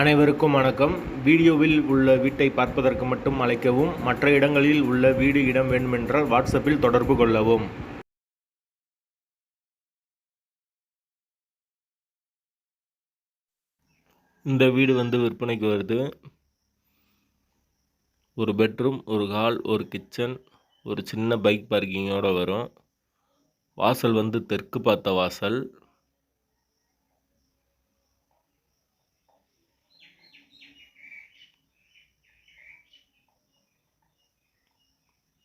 அனைவருக்கும் வணக்கம். வீடியோவில் உள்ள வீட்டை பார்ப்பதற்கு மட்டும் அழைக்கவும் மற்ற இடங்களில் உள்ள வீடு இடம் வேண்டுமென்றால் வாட்ஸ்அப்பில் தொடர்பு கொள்ளவும். இந்த வீடு வந்து விற்பனைக்கு வருது. ஒரு பெட்ரூம் ஒரு ஹால் ஒரு கிச்சன் ஒரு சின்ன பைக் பார்க்கிங்கோடு வரும். வாசல் வந்து தெற்கு பார்த்த வாசல்.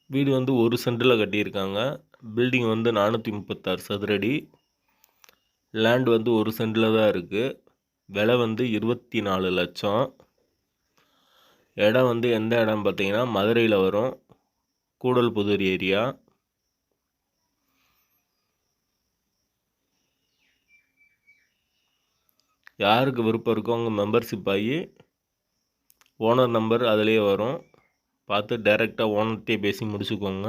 வீடு வந்து ஒரு சென்டில் கட்டியிருக்காங்க. பில்டிங் வந்து நானூற்றி முப்பத்தாறு சதுரடி. லேண்ட் வந்து ஒரு சென்டில் தான் இருக்குது விலை வந்து இருபத்தி நாலு லட்சம். இடம் வந்து எந்த இடம் பார்த்தீங்கன்னா மதுரையில் வரும். கூடல்புதூர் ஏரியா. யாருக்கு விருப்பம் இருக்கோ அவங்க மெம்பர்ஷிப் ஆகி ஓனர் நம்பர் அதிலே வரும். பார்த்து டைரெக்டாக ஓனர்கிட்டே பேசி முடிச்சுக்கோங்க.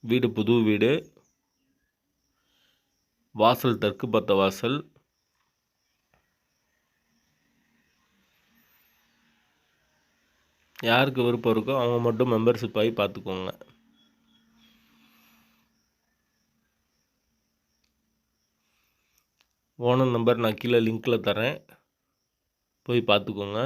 வீடு புது வீடு. வாசல் தெற்கு பத்த வாசல். யாருக்கு விருப்பம் இருக்கோ அவங்க மட்டும் மெம்பர்ஷிப் ஆகி பார்த்துக்கோங்க. ஓனர் நம்பர் நான் கீழே லிங்க்கில் தரேன். போய் பார்த்துக்கோங்க.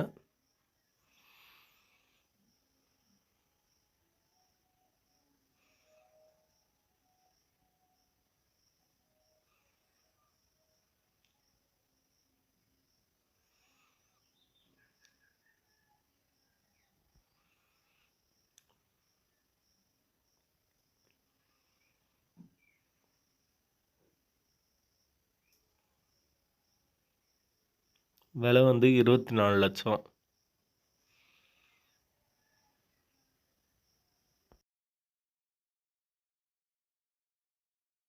விலை வந்து இருபத்தி நாலு லட்சம்.